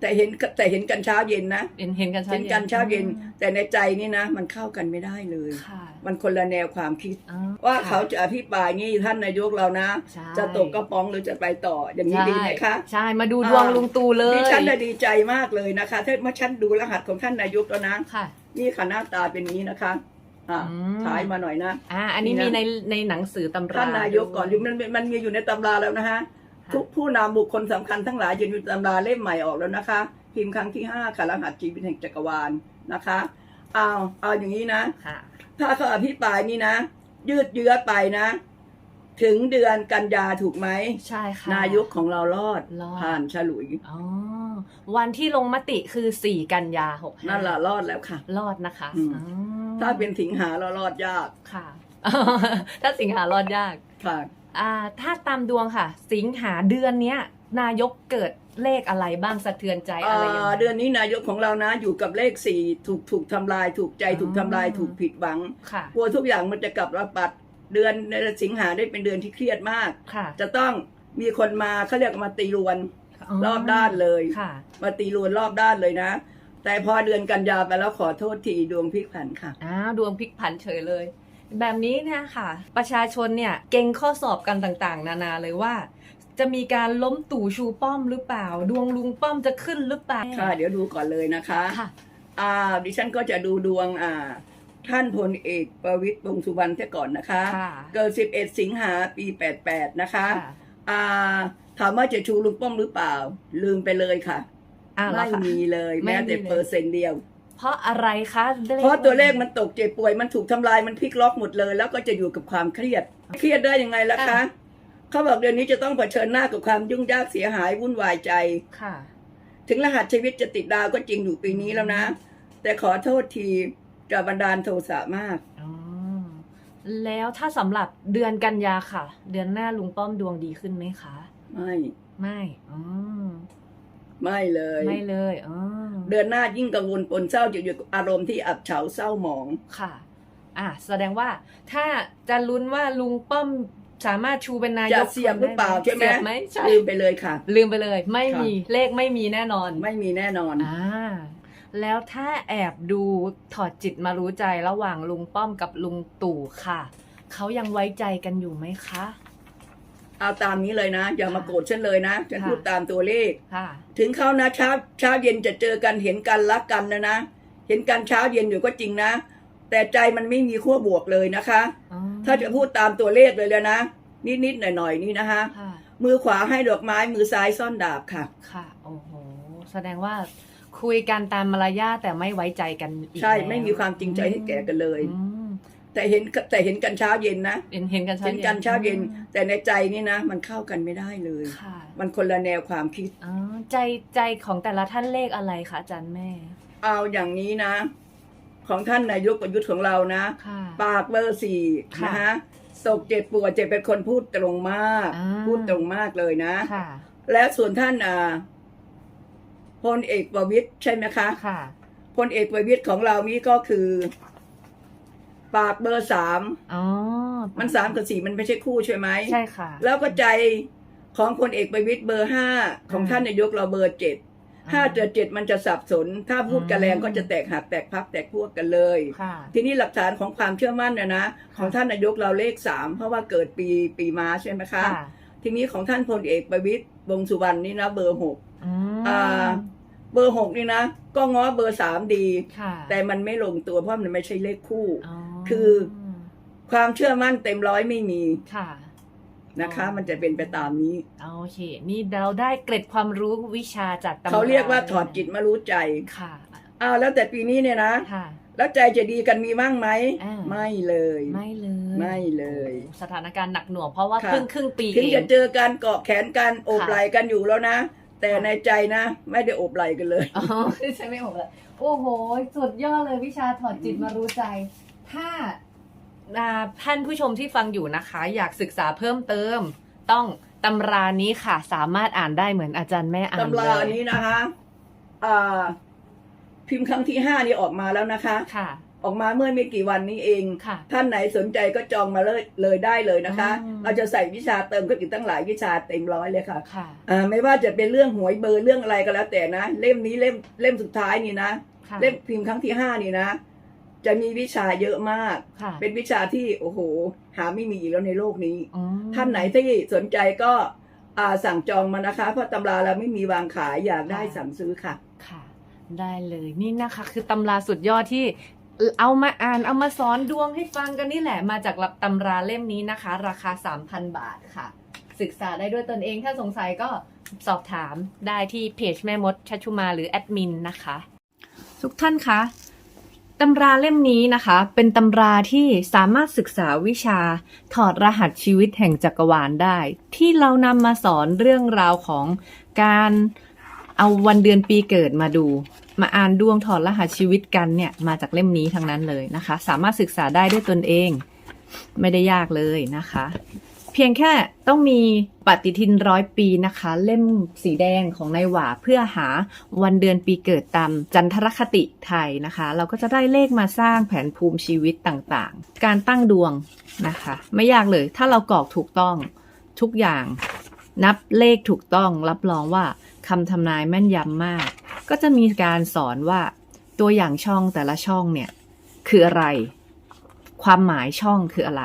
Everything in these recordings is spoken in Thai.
แต่เห็นแต่เห็นกันเช้าเย็นนะเห็นเห็นกันเช้าเห็นกันเช้าเย็นอืมแต่ในใจนี่นะ มันเข้ากันไม่ได้เลยค่ะมันคนละแนวความคิดอ๋อว่าค่ะเขาจะอภิปรายนี่ท่านนายกเรานะใช่จะตกกระป๋องหรือจะไปต่ออย่างนี้ดีไหมคะ ใช่มาดูดวงอ่าลุงตู่เลยดิฉันน่ะดีใจมากเลยนะคะถ้าเมื่อฉันดูรหัสของท่านนายกแล้วนะค่ะนี่ค่ะหน้าตาเป็นนี้นะคะอ่าอืมฉายมาหน่อยนะอ่าอันนี้นี่มีนะในในหนังสือตำราท่านนายกก่อนอยู่มันมันมันมีอยู่ในตำราแล้วนะคะะ ทุกผู้นำบุคคลสำคัญทั้งหลายอยู่ในตำราเล่มใหม่ออกแล้วนะคะ พิมพ์ครั้งที่ห้าค่ะรหัสชีวิตแห่งจักรวาลนะคะเอาเอาอย่างนี้นะ ค่ะ ถ้าเขาอภิปรายนี่นะ ยืดเยื้อไปนะ ถึงเดือนกันยาถูกไหม ใช่ค่ะ นายกของเรารอดรอด ผ่านฉลุย อ๋อ วันที่ลงมติคือ 4 กันยาหกนั่นแหละรอดแล้วค่ะ รอดนะคะอืม อ๋อถ้าเป็นสิงหาเรารอดยากค่ะ ถ้าสิงหารอดยาก ค่ะอ่า ถ้าตามดวงค่ะ สิงหาเดือนเนี้ย นายกเกิดเลขอะไรบ้างสะเทือนใจอะไรอย่างอ่าเงี้ยเดือนนี้นายกของเรานะอยู่กับเลขสี่ถูกถูกทำลาย ถูกใจอ๋อถูกทำลายถูกผิดหวังค่ะกลัวทุกอย่างมันจะกลับระปัดเดือนในสิงหาได้เป็นเดือนที่เครียดมากค่ะจะต้องมีคนมาเขาเรียกมาตีรวนรอบด้านเลยค่ะมาตีรวนรอบด้านเลยนะ แต่พอเดือนกันยาไปแล้วขอโทษทีดวงพลิกผันค่ะอ้าวดวงพลิกผันเฉยเลย แบบนี้เนี่ยค่ะ ประชาชนเนี่ยเก่งข้อสอบกันต่างๆ นานาเลยว่า จะมีการล้มตู่ชูป้อมหรือเปล่า ดวงลุงป้อมจะขึ้นหรือเปล่าค่ะ เดี๋ยวดูก่อนเลยนะคะค่ะอ่าดิฉันก็จะดูดวงอ่าท่านพลเอกประวิตยวงษ์สุวรรณเสียก่อนนะคะ ค่ะ เกิด 11 สิงหาปี 88 นะคะค่ะอ่าถามว่าจะชูลุงป้อมหรือเปล่า ลืมไปเลยค่ะ อ้าวเหรอไม่คะ มีเลยไม่แม้แต่มีเลย เปอร์เซ็นต์เดียว เพราะอะไรคะลขเพราะตัวเลขมันตกเจ็บป่วย มันถูกทำลายมันพลิกล็อกหมดเลย แล้วก็จะอยู่กับความเครียด เครียดได้ยังไงล่ะคะ เขาบอกเดือนนี้จะต้องเผชิญหน้ากับความยุ่งยากเสียหายวุ่นวายใจค่ะ ถึงรหัสชีวิตจะติดดาวก็จริงอยู่ปีนี้แล้วนะ แต่ขอโทษทีจะบันดาลโทสะมากอ๋อแล้วถ้าสำหรับเดือนกันยาค่ะ เดือนหน้าลุงป้อมดวงดีขึ้นไหมคะ ไม่ ไม่อ๋อ ไม่เลยไม่เลยอ๋อเดือนหน้ายิ่งกังวลปนเศร้าจะอยู่กับอารมณ์ที่อับเฉาเศร้าหมองค่ะอะแสดงว่าถ้าจะลุ้นว่าลุงป้อมสามารถชูเป็นนายกจะเสียบหรือเปล่าใช่ไหมเสียบไหมใช่ลืมไปเลยค่ะ ลืมไปเลย ไม่ค่ะมีเลขไม่มีแน่นอน ไม่มีแน่นอนอ่าแล้วถ้าแอบดูถอดจิตมารู้ใจระหว่างลุงป้อมกับลุงตู่ค่ะ เขายังไว้ใจกันอยู่ไหมคะ เอาตามนี้เลยนะ อย่ามาโกรธฉันเลยนะ ฉันค่ะพูดตามตัวเลขค่ะถึงเขานะเช้าเช้าเย็นจะเจอกันเห็นกันรักกันนะนะ เห็นกันเช้าเย็นอยู่ก็จริงนะ แต่ใจมันไม่มีขั้วบวกเลยนะคะอ๋อถ้าจะพูดตามตัวเลขเลยแล้วนะ นิดๆหน่อยๆนี่นะคะค่ะมือขวาให้ดอกไม้มือซ้ายซ่อนดาบค่ะ ค่ะ โอ้โห แสดงว่าคุยกันตามมารยาทแต่ไม่ไว้ใจกันอีกใช่แล้วไม่มีความจริงใจให้แก่กันเลยอืม แต่เห็นแต่เห็นกันเช้าเย็นนะเห็นเห็นกันเช้าเห็นกันเช้าเย็นอืมแต่ในใจนี่นะ มันเข้ากันไม่ได้เลยค่ะมันคนละแนวความคิดอ๋อใจใจของแต่ละท่านเลขอะไรคะอาจารย์แม่ เอาอย่างนี้นะ ของท่านนายกประยุทธ์ของเรานะค่ะปากเบอร์สี่ค่ะนะฮะตกเจ็บปวดเจ็บเป็นคนพูดตรงมากอ่าพูดตรงมากเลยนะค่ะและส่วนท่านอ่าพลเอกประวิตยใช่ไหมคะค่ะพลเอกประวิตยของเรานี้ก็คือ ปากเบอร์สามอ๋อมันสามกับสี่มันไม่ใช่คู่ใช่ไหมใช่ค่ะ แล้วก็ใจของพลเอกประวิตยเบอร์ห้าของอ่าท่านนายกเราเบอร์เจ็ดอ่าห้าเจ็ดเจ็ดมันจะสับสน ถ้าพูดกันแรงอืมก็จะแตกหักแตกพักแตกพวกกันเลยค่ะทีนี้หลักฐานของความเชื่อมั่นนะนะ ของท่านนายกเราเลขสามเพราะว่าเกิดปีปีม้าใช่ไหมคะค่ะทีนี้ของท่านพลเอกประวิตยวงษ์สุวรรณนี่นะเบอร์หกอืมอ่าเบอร์หกนี่นะ ก็ง้อเบอร์สามดีค่ะแต่มันไม่ลงตัวเพราะมันไม่ใช่เลขคู่อ๋อ คือความเชื่อมั่นเต็มร้อยไม่มีค่ะนะคะอ๋อมันจะเป็นไปตามนี้โอเค นี่เราได้เกร็ดความรู้วิชาจากตำเขาเรียกว่าถอดจิตมารู้ใจค่ะอ้าวแล้วแต่ปีนี้เนี่ยนะค่ะแล้วใจจะดีกันมีมั่งไหมอ่าไม่เลย ไม่เลย ไม่เลยโอ้สถานการณ์หนักหน่วงเพราะว่าค่ะครึ่งครึ่งปีถึงเอจะงเจอกันเกาะแขนกันโอบค่ะไหล่กันอยู่แล้วนะ แต่ในใจนะ ไม่ได้โอบไหล่กันเลยอ๋อใช่ไม่ผมเลยโอ้โห สุดยอดเลยวิชาถอดจิตมารู้ใจ ถ้าอ่าท่านผู้ชมที่ฟังอยู่นะคะ อยากศึกษาเพิ่มเติม ต้องตำรานี้ค่ะ สามารถอ่านได้เหมือนอาจารย์แม่อ่านตำราเลยอันนี้นะคะอ่าพิมพ์ครั้งที่ห้านี่ออกมาแล้วนะคะค่ะ ออกมาเมื่อไม่กี่วันนี้เองค่ะท่านไหนสนใจก็จองมาเลยเลยได้เลยนะคะอืมเราจะใส่วิชาเติมก็อีกตั้งหลายวิชาเต็มร้อยเลยค่ะค่ะอ่าไม่ว่าจะเป็นเรื่องหวยเบอร์เรื่องอะไรก็แล้วแต่นะ เล่มนี้เล่มเล่มสุดท้ายนี่นะค่ะเล่มพิมพ์ครั้งที่ห้านี่นะ จะมีวิชาเยอะมาก ค่ะเป็นวิชาที่โอ้โห หาไม่มีอีกแล้วในโลกนี้ อืมท่านไหนที่สนใจก็อ่าสั่งจองมานะคะ เพราะตำราเราไม่มีวางขายอยากได้สั่งซื้อค่ะ ค่ะ ได้เลยนี่นะคะ คือตำราสุดยอดที่เอามาอ่านเอามาสอนดวงให้ฟังกันนี่แหละ มาจากตำราเล่มนี้นะคะ ราคา 3,000 บาทค่ะ ศึกษาได้ด้วยตนเองถ้าสงสัยก็สอบถามได้ที่เพจแม่มดชัชชุมาหรือแอดมินนะคะ ทุกท่านคะ ตำราเล่มนี้นะคะ เป็นตำราที่สามารถศึกษาวิชา ถอดรหัสชีวิตแห่งจักรวาลได้ ที่เรานำมาสอนเรื่องราวของการเอาวันเดือนปีเกิดมาดู มาอ่านดวงถอดรหัสชีวิตกันเนี่ยมาจากเล่มนี้ทั้งนั้นเลยนะคะ สามารถศึกษาได้ด้วยตนเอง ไม่ได้ยากเลยนะคะ เพียงแค่ต้องมีปฏิทินร้อยปีนะคะ เล่มสีแดงของนายหว่าเพื่อหาวันเดือนปีเกิดตามจันทรคติไทยนะคะ เราก็จะได้เลขมาสร้างแผนภูมิชีวิตต่างๆ การตั้งดวงนะคะ ไม่ยากเลยถ้าเรากรอกถูกต้องทุกอย่าง นับเลขถูกต้องรับรองว่าคำทำนายแม่นยำมาก ก็จะมีการสอนว่าตัวอย่างช่องแต่ละช่องเนี่ยคืออะไร ความหมายช่องคืออะไร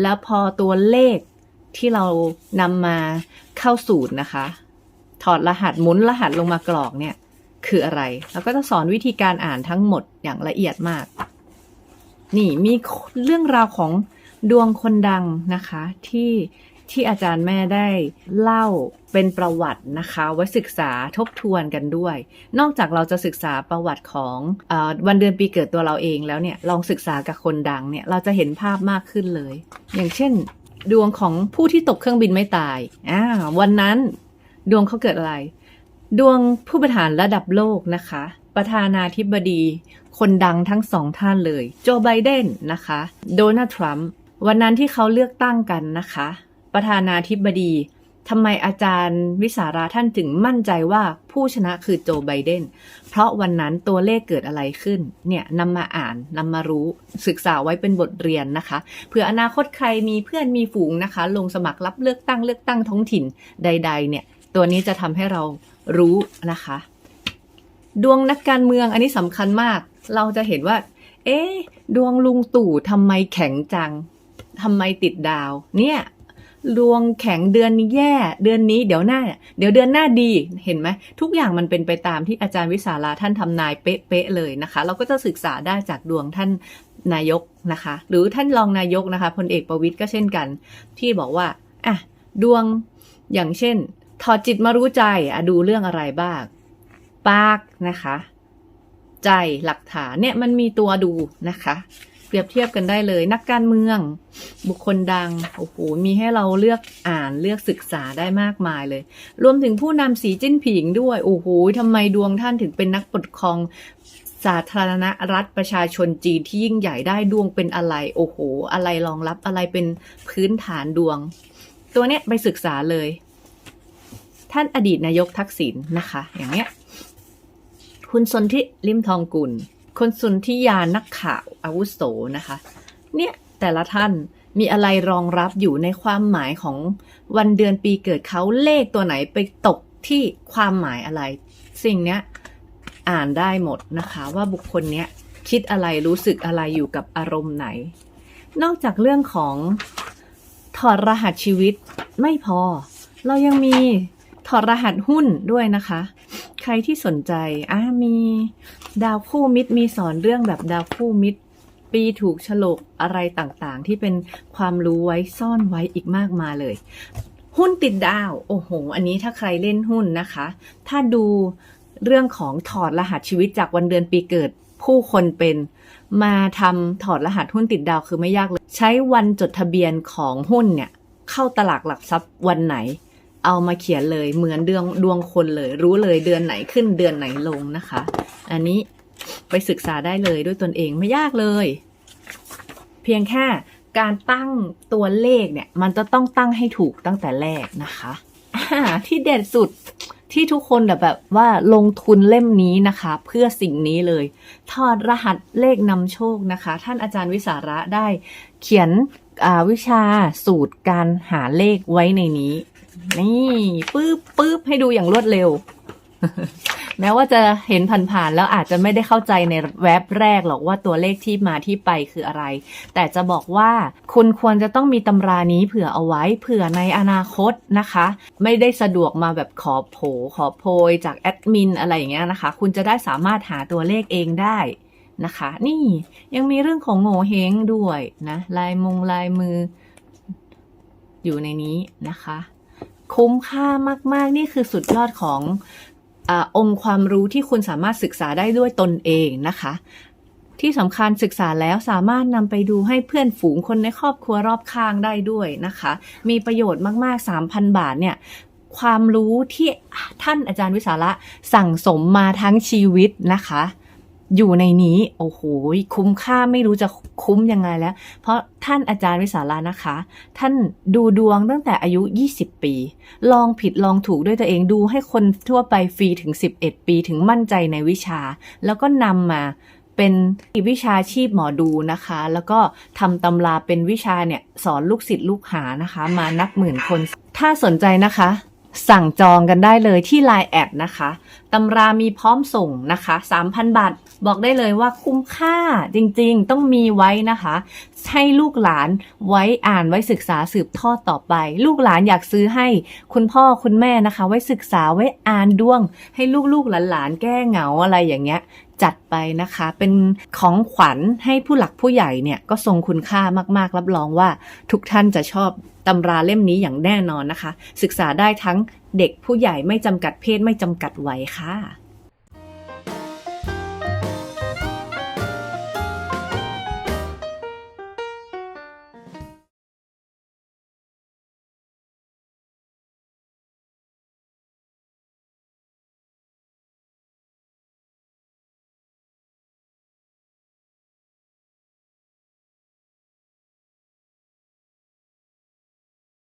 แล้วพอตัวเลข ที่เรานำมาเข้าสูตรนะคะ ถอดรหัสหมุนรหัสลงมากรอกเนี่ย คืออะไร แล้วก็จะสอนวิธีการอ่านทั้งหมดอย่างละเอียดมาก นี่มีเรื่องราวของดวงคนดังนะคะ ที่ที่อาจารย์แม่ได้เล่าเป็นประวัตินะคะ ไว้ศึกษาทบทวนกันด้วย นอกจากเราจะศึกษาประวัติของอวันเดือนปีเกิดตัวเราเองแล้วเนี่ยลองศึกษากับคนดังเนี่ยเราจะเห็นภาพมากขึ้นเลย อย่างเช่น ดวงของผู้ที่ตกเครื่องบินไม่ตายอ่าวันนั้นดวงเขาเกิดอะไร ดวงผู้บริหารระดับโลกนะคะ ประธานาธิบดี คนดังทั้งสองท่านเลย โจไบเดนนะคะ โดนัลด์ทรัมป์วันนั้นที่เขาเลือกตั้งกันนะคะ ประธานาธิบดี ทำไมอาจารย์วิสาราท่านถึงมั่นใจว่าผู้ชนะคือโจไบเดน เพราะวันนั้นตัวเลขเกิดอะไรขึ้น เนี่ยนำมาอ่านนำมารู้ศึกษาไว้เป็นบทเรียนนะคะ เผื่ออนาคตใครมีเพื่อนมีฝูงนะคะ ลงสมัครรับเลือกตั้งเลือกตั้งท้องถิ่นใด ๆ เนี่ย ตัวนี้จะทำให้เรารู้นะคะ ดวงนักการเมืองอันนี้สำคัญมาก เราจะเห็นว่า เอ๊ดวงลุงตู่ทำไมแข็งจังทำไมติดดาว เนี่ย ดวงแข็งเดือนนี้แย่เดือนนี้เดี๋ยวหน้า เดี๋ยวเดือนหน้าดีเห็นไหมทุกอย่างมันเป็นไปตามที่อาจารย์วิสาราท่านทำนายเป๊ะๆเลยนะคะ เราก็จะศึกษาได้จากดวงท่านนายกนะคะ หรือท่านรองนายกนะคะพลเอกประวิตยก็เช่นกัน ที่บอกว่าอะดวงอย่างเช่น ถอดจิตมารู้ใจอะดูเรื่องอะไรบ้างปากนะคะ ใจหลักฐานเนี่ยมันมีตัวดูนะคะ เปรียบเทียบกันได้เลย นักการเมือง บุคคลดังโอ้โหมีให้เราเลือกอ่านเลือกศึกษาได้มากมายเลย รวมถึงผู้นำสีจิ้นผิงด้วยโอ้โหทำไมดวงท่านถึงเป็นนักปกครองสาธารณรัฐประชาชนจีนที่ยิ่งใหญ่ได้ดวงเป็นอะไร โอ้โห อะไรรองรับอะไรเป็นพื้นฐานดวง ตัวเนี้ยไปศึกษาเลย ท่านอดีตนายกทักษิณนะคะ อย่างเนี้ย คุณสนธิลิมทองกุล คนสุนธิยานักข่าวอาวุโสนะคะ เนี่ยแต่ละท่านมีอะไรรองรับอยู่ในความหมายของวันเดือนปีเกิดเขาเลขตัวไหนไปตกที่ความหมายอะไร สิ่งเนี้ยอ่านได้หมดนะคะว่าบุคคลเนี้ยคิดอะไรรู้สึกอะไรอยู่กับอารมณ์ไหน นอกจากเรื่องของถอดรหัสชีวิตไม่พอ เรายังมีถอดรหัสหุ้นด้วยนะคะ ใครที่สนใจอะมี ดาวคู่มิตรมีสอนเรื่องแบบดาวคู่มิตร ปีถูกฉลกอะไรต่างๆ ที่เป็นความรู้ไว้ซ่อนไว้อีกมากมายเลย หุ้นติดดาว โอ้โห อันนี้ถ้าใครเล่นหุ้นนะคะ ถ้าดูเรื่องของถอดรหัสชีวิตจากวันเดือนปีเกิดผู้คนเป็นมาทำถอดรหัสหุ้นติดดาวคือไม่ยากเลย ใช้วันจดทะเบียนของหุ้นเนี่ย เข้าตลาดหลักทรัพย์วันไหน เอามาเขียนเลยเหมือนดวงดวงคนเลย รู้เลยเดือนไหนขึ้นเดือนไหนลงนะคะ อันนี้ไปศึกษาได้เลยด้วยตนเองไม่ยากเลย เพียงแค่การตั้งตัวเลขเนี่ย มันจะต้องตั้งให้ถูกตั้งแต่แรกนะคะที่เด็ดสุดที่ทุกคนแบบว่าลงทุนเล่มนี้นะคะ เพื่อสิ่งนี้เลยถอดรหัสเลขนำโชคนะคะ ท่านอาจารย์วิสาระได้เขียนวิชาสูตรการหาเลขไว้ในนี้ นี่ปื๊บปื๊บให้ดูอย่างรวดเร็ว แม้ว่าจะเห็นผ่านๆแล้วอาจจะไม่ได้เข้าใจในแว็บแรกหรอกว่าตัวเลขที่มาที่ไปคืออะไร แต่จะบอกว่าคุณควรจะต้องมีตำรานี้เผื่อเอาไว้เผื่อในอนาคตนะคะ ไม่ได้สะดวกมาแบบขอโผขอโพยจากแอดมินอะไรอย่างเงี้ยนะคะ คุณจะได้สามารถหาตัวเลขเองได้นะคะ นี่ยังมีเรื่องของโง่เฮงด้วยนะ ลายมงลายมืออยู่ในนี้นะคะ คุ้มค่ามาก ๆ นี่คือสุดยอดของอองค์ความรู้ที่คุณสามารถศึกษาได้ด้วยตนเองนะคะ ที่สำคัญศึกษาแล้วสามารถนำไปดูให้เพื่อนฝูงคนในครอบครัวรอบข้างได้ด้วยนะคะ มีประโยชน์มาก ๆ 3,000 บาทเนี่ยความรู้ที่ท่านอาจารย์วิสาระสั่งสมมาทั้งชีวิตนะคะ อยู่ในนี้ โอ้โห คุ้มค่าไม่รู้จะคุ้มยังไงแล้ว เพราะท่านอาจารย์วิสาระนะคะ ท่านดูดวงตั้งแต่อายุ 20 ปี ลองผิดลองถูกด้วยตัวเองดูให้คนทั่วไปฟรีถึง 11 ปีถึงมั่นใจในวิชา แล้วก็นำมาเป็นวิชาชีพหมอดูนะคะ แล้วก็ทำตำราเป็นวิชาเนี่ยสอนลูกศิษย์ลูกหานะคะ มานับหมื่นคน ถ้าสนใจนะคะสั่งจองกันได้เลยที่ Line แอดนะคะ ตำรามีพร้อมส่งนะคะ 3,000 บาท บอกได้เลยว่าคุ้มค่าจริงๆ ต้องมีไว้นะคะ ให้ลูกหลานไว้อ่านไว้ศึกษาสืบทอดต่อไป ลูกหลานอยากซื้อให้คุณพ่อคุณแม่นะคะ ไว้ศึกษาไว้อ่านดวง ให้ลูกๆหลานๆแก้เหงาอะไรอย่างเงี้ยจัดไปนะคะ เป็นของขวัญให้ผู้หลักผู้ใหญ่เนี่ยก็ทรงคุณค่ามากๆ รับรองว่าทุกท่านจะชอบตำราเล่มนี้อย่างแน่นอนนะคะ ศึกษาได้ทั้งเด็กผู้ใหญ่ไม่จำกัดเพศไม่จำกัดวัยค่ะ